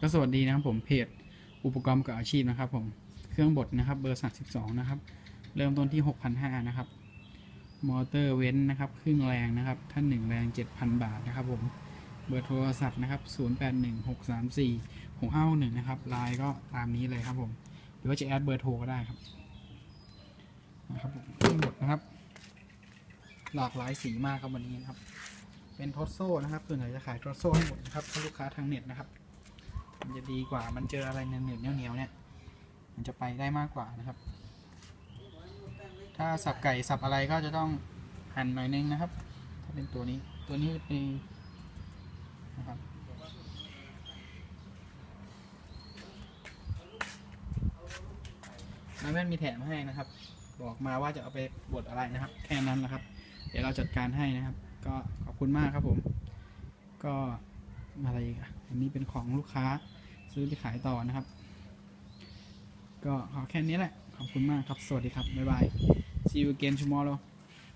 ก็สวัสดีนะครับผมเพจอุปกรณ์กับอาชีพนะครับ ผมเครื่องบดนะครับ เบอร์สักสิบสองนะครับ เริ่มต้นที่หกพันห้านะครับมอเตอร์เว้นนะครับครึ่งแรงนะครับท่านหนึ่งแรงเจ็ดพันบาทนะครับ ผมเบอร์โทรศัพท์นะครับศูนย์แปดหนึ่งหกสามสี่หกห้าหนึ่งนะครับไลน์ก็ตามนี้เลยครับผมหรือว่าจะแอดเบอร์โทรก็ได้ครับนะครับผมเครื่องบดนะครับ หลากหลายสีมากครับวันนี้นะครับ เป็นทอสโซ่นะครับส่วนใหญ่จะขายทอสโซ่ให้หมดนะครับถ้ลูกค้าทางเน็ตนะครับ มันจะดีกว่ามันเจออะไรเหนียวๆเหนียวเนี่ย มันจะไปได้มากกว่านะครับ ถ้าสับไก่สับอะไรก็จะต้องหั่นหน่อยนึงนะครับ ถ้าเป็นตัวนี้ตัวนี้เป็นนะครับน้ำแว่นมีแถมให้นะครับ บอกมาว่าจะเอาไปบดอะไรนะครับ แค่นั้นแหละครับ เดี๋ยวเราจัดการให้นะครับ ก็ขอบคุณมากครับผม ก็ อะไรอีกอะอันนี้เป็นของลูกค้าซื้อไปขายต่อนะครับ ก็ขอแค่นี้แหละ ขอบคุณมากครับ สวัสดีครับ บ๊ายบาย see you again tomorrow